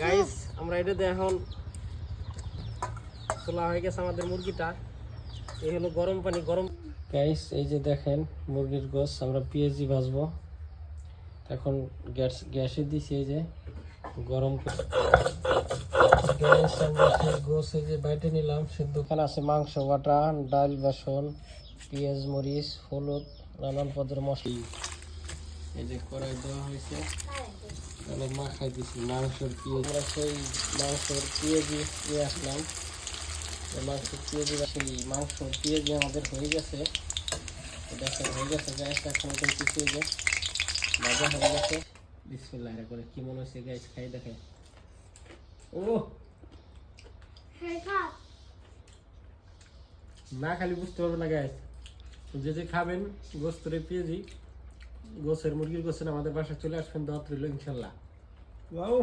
Guys আমরা এটাতে এখন খোলা হয়ে গেছে আমাদের মুরগিটা। এই হলো গরম পানি, গরম গাইস এই যে দেখেন মুরগির গোস আমরা পিএজি ভাজবো। এখন গ্যাস, গ্যাসে দিছি এই যে গরম গ্যাস আমরা সেই গোস বাইটে নিলাম, সিদ্ধ। আছে মাংস, বাটা, ডাল, বেসন, পেঁয়াজ, মরিচ, হলুদ, নানান পদের মশলা। এই যে কড়াই দেওয়া হয়েছে। তাহলে মাখাই দিছি। মাংসের পেঁয়াজ। আমরা সেই মাংসের পেঁয়াজি নিয়ে আসলাম। মাংসের পেঁয়াজি সেই পেঁয়াজি আমাদের হয়ে গেছে। দেখেন হয়ে গেছে গ্যাস এখন কিছু হয়ে ভাজা হয়ে গেছে। বিসমিল্লাহ করে কি মনে হচ্ছে গ্যাস খাই দেখে। ও না খালি বুঝতে পারবে না গ্যাস যে যে খাবেন গোস্তরে পেঁয়াজি গোছের মুরগির গোসের আমাদের বাসায় চলে আসবেন দাওয়াত রইল ইনশাল্লাহ। ওয়াও।